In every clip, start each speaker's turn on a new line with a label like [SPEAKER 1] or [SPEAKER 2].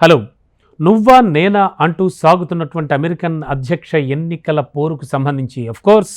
[SPEAKER 1] Hello. నువ్వా నేనా అంటూ సాగుతున్నటువంటి అమెరికన్ అధ్యక్ష ఎన్నికల పోరుకు సంబంధించి కోర్స్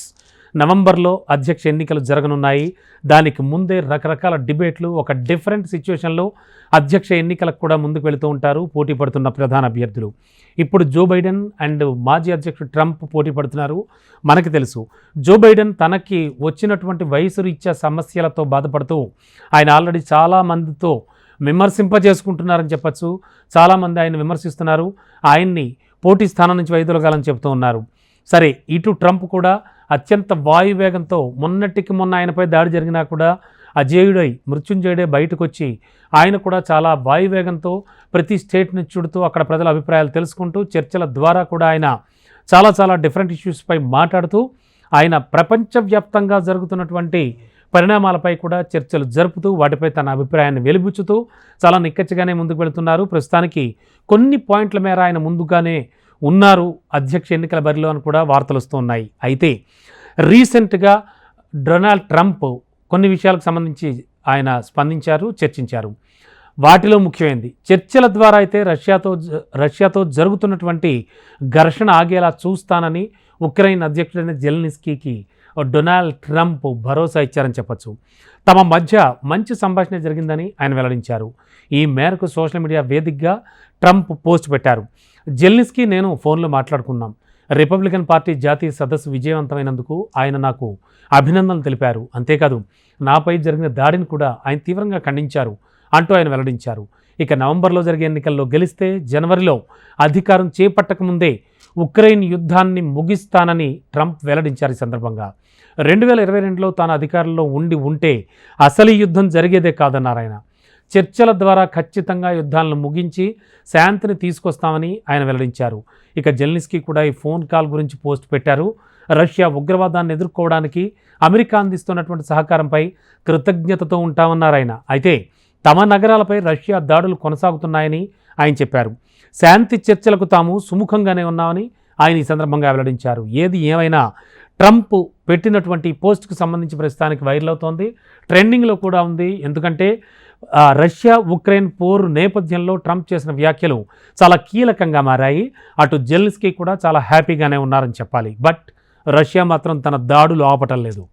[SPEAKER 1] నవంబర్లో అధ్యక్ష ఎన్నికలు జరగనున్నాయి. దానికి ముందే రకరకాల డిబేట్లు ఒక డిఫరెంట్ సిచ్యువేషన్లో అధ్యక్ష ఎన్నికలకు కూడా ముందుకు వెళుతూ ఉంటారు పోటీ పడుతున్న ప్రధాన అభ్యర్థులు. ఇప్పుడు జో బైడెన్ అండ్ మాజీ అధ్యక్షుడు ట్రంప్ పోటీ పడుతున్నారు. మనకి తెలుసు జో బైడెన్ తనకి వచ్చినటువంటి వయసు రీత్యా సమస్యలతో బాధపడుతూ ఆయన ఆల్రెడీ చాలామందితో విమర్శింపజేసుకుంటున్నారని చెప్పచ్చు. చాలామంది ఆయన విమర్శిస్తున్నారు. ఆయన్ని పోటీ స్థానం నుంచి వైదొలగాలని చెబుతూ ఉన్నారు. సరే ఇటు ట్రంప్ కూడా అత్యంత వాయువేగంతో మొన్నటికి మొన్న ఆయనపై దాడి జరిగినా కూడా అజేయుడై మృత్యుంజయుడే బయటకు వచ్చి ఆయన కూడా చాలా వాయువేగంతో ప్రతి స్టేట్ని చుడుతూ అక్కడ ప్రజల అభిప్రాయాలు తెలుసుకుంటూ చర్చల ద్వారా కూడా ఆయన చాలా చాలా డిఫరెంట్ ఇష్యూస్పై మాట్లాడుతూ ఆయన ప్రపంచవ్యాప్తంగా జరుగుతున్నటువంటి పరిణామాలపై కూడా చర్చలు జరుపుతూ వాటిపై తన అభిప్రాయాన్ని వెలిబుచ్చుతూ చాలా నిక్కచ్చిగానే ముందుకు వెళుతున్నారు. ప్రస్తుతానికి కొన్ని పాయింట్ల మేర ఆయన ముందుగానే ఉన్నారు అధ్యక్ష ఎన్నికల బరిలో అని కూడా వార్తలు వస్తున్నాయి. అయితే రీసెంట్గా డొనాల్డ్ ట్రంప్ కొన్ని విషయాలకు సంబంధించి ఆయన స్పందించారు చర్చించారు. వాటిలో ముఖ్యమైనది చర్చల ద్వారా అయితే రష్యాతో రష్యాతో జరుగుతున్నటువంటి ఘర్షణ ఆగేలా చూస్తానని ఉక్రెయిన్ అధ్యక్షుడైన జెల్నిస్కీకి డొనాల్డ్ ట్రంప్ భరోసా ఇచ్చారని చెప్పొచ్చు. తమ మధ్య మంచి సంభాషణ జరిగిందని ఆయన వెల్లడించారు. ఈ మేరకు సోషల్ మీడియా వేదికగా ట్రంప్ పోస్ట్ పెట్టారు. జెల్నిస్కి నేను ఫోన్లో మాట్లాడుకున్నాం. రిపబ్లికన్ పార్టీ జాతీయ సదస్సు విజయవంతమైనందుకు ఆయన నాకు అభినందనలు తెలిపారు. అంతేకాదు నాపై జరిగిన దాడిని కూడా ఆయన తీవ్రంగా ఖండించారు అంటూ ఆయన వెల్లడించారు. ఇక నవంబర్లో జరిగే ఎన్నికల్లో గెలిస్తే జనవరిలో అధికారం చేపట్టకముందే ఉక్రెయిన్ యుద్ధాన్ని ముగిస్తానని ట్రంప్ వెల్లడించారు ఈ సందర్భంగా. రెండు వేల ఇరవై రెండులో తాను అధికారంలో ఉండి ఉంటే అసలు యుద్ధం జరిగేదే కాదన్నారు ఆయన. చర్చల ద్వారా ఖచ్చితంగా యుద్ధాలను ముగించి శాంతిని తీసుకొస్తామని ఆయన వెల్లడించారు. ఇక జెల్నిస్కి కూడా ఈ ఫోన్ కాల్ గురించి పోస్ట్ పెట్టారు. రష్యా ఉగ్రవాదాన్ని ఎదుర్కోవడానికి అమెరికా అందిస్తున్నటువంటి సహకారంపై కృతజ్ఞతతో ఉంటామన్నారు ఆయన. అయితే తమ నగరాలపై రష్యా దాడులు కొనసాగుతున్నాయని ఆయన చెప్పారు. శాంతి చర్చలకు తాము సుముఖంగానే ఉన్నామని ఆయన ఈ సందర్భంగా వెల్లడించారు. ఏది ఏమైనా ట్రంప్ పెట్టినటువంటి పోస్ట్కు సంబంధించి ప్రస్తుతానికి వైరల్ అవుతోంది. ట్రెండింగ్లో కూడా ఉంది. ఎందుకంటే రష్యా ఉక్రెయిన్ పోరు నేపథ్యంలో ట్రంప్ చేసిన వ్యాఖ్యలు చాలా కీలకంగా మారాయి. అటు జెల్స్కి కూడా చాలా హ్యాపీగానే ఉన్నారని చెప్పాలి. బట్ రష్యా మాత్రం తన దాడులు ఆపటం లేదు.